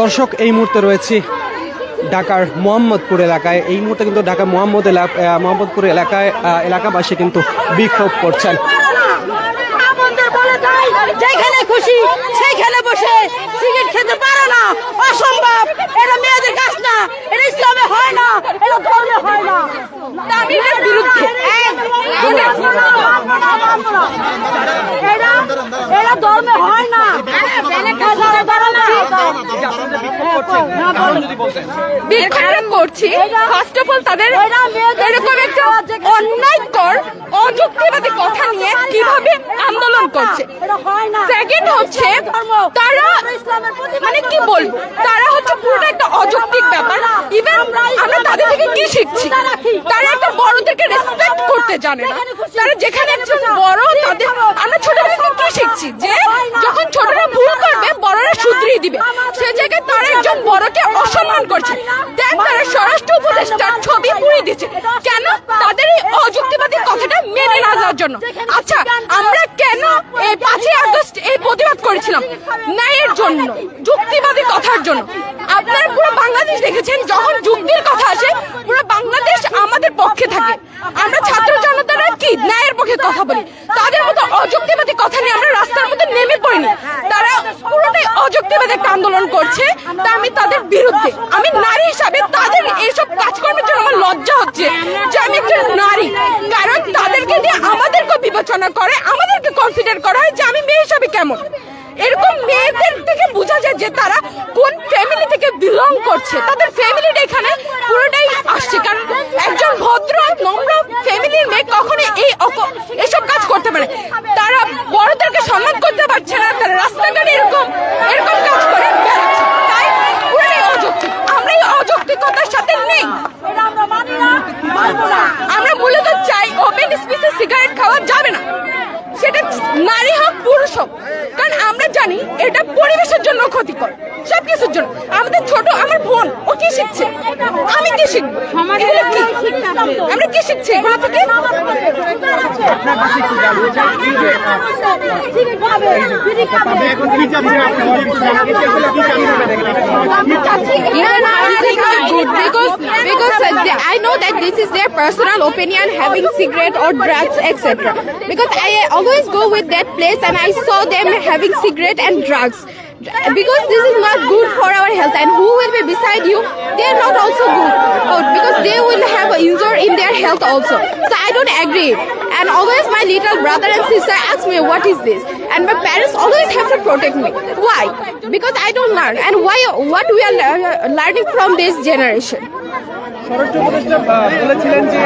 দর্শক এই মুহূর্তে রয়েছে ঢাকার মোহাম্মদপুর এলাকায়। এই মুহূর্তে কিন্তু ঢাকা মোহাম্মদ মোহাম্মদপুর এলাকায় এলাকাবাসী কিন্তু বিক্ষোভ করছেন। যেখানে খুশি সেইখানে বসে সিগারেট খেতে পারে না। অসম্ভব। এটা মেয়েদের কাজ না। এটা ইসলামে হয় না। এটা ধর্মে হয় না। বিরুদ্ধে এটা এটা ধর্মে হয় না হাজারে ধর্মে করছি ফার্স্ট অফ অল তাদের এরা এরকম একটা অন্যায়কর অযুক্তিবাদী কথা নিয়ে কীভাবে আন্দোলন করছে? এটা না। সেকেন্ড হচ্ছে তারা মানে কি বলব? তারা হচ্ছে পুরোটা একটা অযৌক্তিক ব্যাপার। ইভেন আমরা তাদের থেকে কি শিখছি? তারা একটা বড়দেরকে রেসপেক্ট করতে জানে না। তারা যেখানে একজন বড় তাদের আমরা ছোটদের থেকে কি শিখছি? যে অসম্মান করছে। দেখ তারা স্বরাষ্ট্র উপদেষ্টার ছবি পুড়িয়ে দিচ্ছে কেন? তাদের এই অযুক্তিবাদী কথাটা মেনে না যাওয়ার জন্য। আচ্ছা আমরা কেন এই পাঁচই আগস্ট এই প্রতিবাদ করেছিলাম? ন্যায়ের জন্য যুক্তিবাদী কথার জন্য। আপনারা পুরো বাংলাদেশ দেখেছেন যখন যুক্তির কথা আসে পুরো বাংলাদেশ আমাদের পক্ষে থাকে। আমরা ছাত্র জনতারা কি ন্যায়ের পক্ষে কথা বলি? তাদের মতো অযুক্তিবাদী কথা নিয়ে আমরা রাস্তার মধ্যে নেমে একটা আন্দোলন করছে, তা আমি তাদের বিরুদ্ধে। আমি নারী হিসাবে তাদের এইসব কাজকর্মের জন্য আমার লজ্জা হচ্ছে যে আমি একজন নারী। কারণ তাদেরকে দিয়ে আমাদেরকে বিবেচনা করে, আমাদেরকে কনসিডার করা হয় যে আমি মেয়ে হিসাবে কেমন। এরকম মেয়েদের থেকে বোঝা যায় যে তারা কোন ফ্যামিলি থেকে বিলং করছে। তাদের ফ্যামিলিটা এখানে পুরোটাই আসছে। কারণ একজন ভদ্র, নম্র ফ্যামিলির মেয়ে কখনো এই এসব কাজ করতে পারে তারা বড়দেরকে সম্মান করতে পারছে না তারা রাস্তাঘাটে এরকম এরকম কাজ করে বেড়াচ্ছে তাই পুরোটাই অযৌক্তিক আমরা এই অযৌক্তিকতার সাথে নেই এটা আমরা মানি না মানবো না আমরা মূলত চাই ওপেন স্পেসে সিগারেট খাওয়া যাবে না সেটা নারী হোক পুরুষ হোক কারণ আমরা জানি এটা পরিবেশের জন্য ক্ষতিকর সব কিছুর জন্য আমাদের ছোট আমার বোন ও কি শিখছে আমি কি শিখব কি আমরা কি শিখছি এগুলো থেকে because because uh, they, I know that this is their personal opinion having cigarette or drugs etc. Because I always go with that place and I saw them having cigarette and drugs. Because this is not good for our health and who will be beside you they are not also good oh, because they will have a injury in their health also so I don't agree and always my little brother and sister ask me, what is this? And my parents always have to protect me. Why? Because I don't learn. And why? what we are learning from this generation. বলেছিলেন যে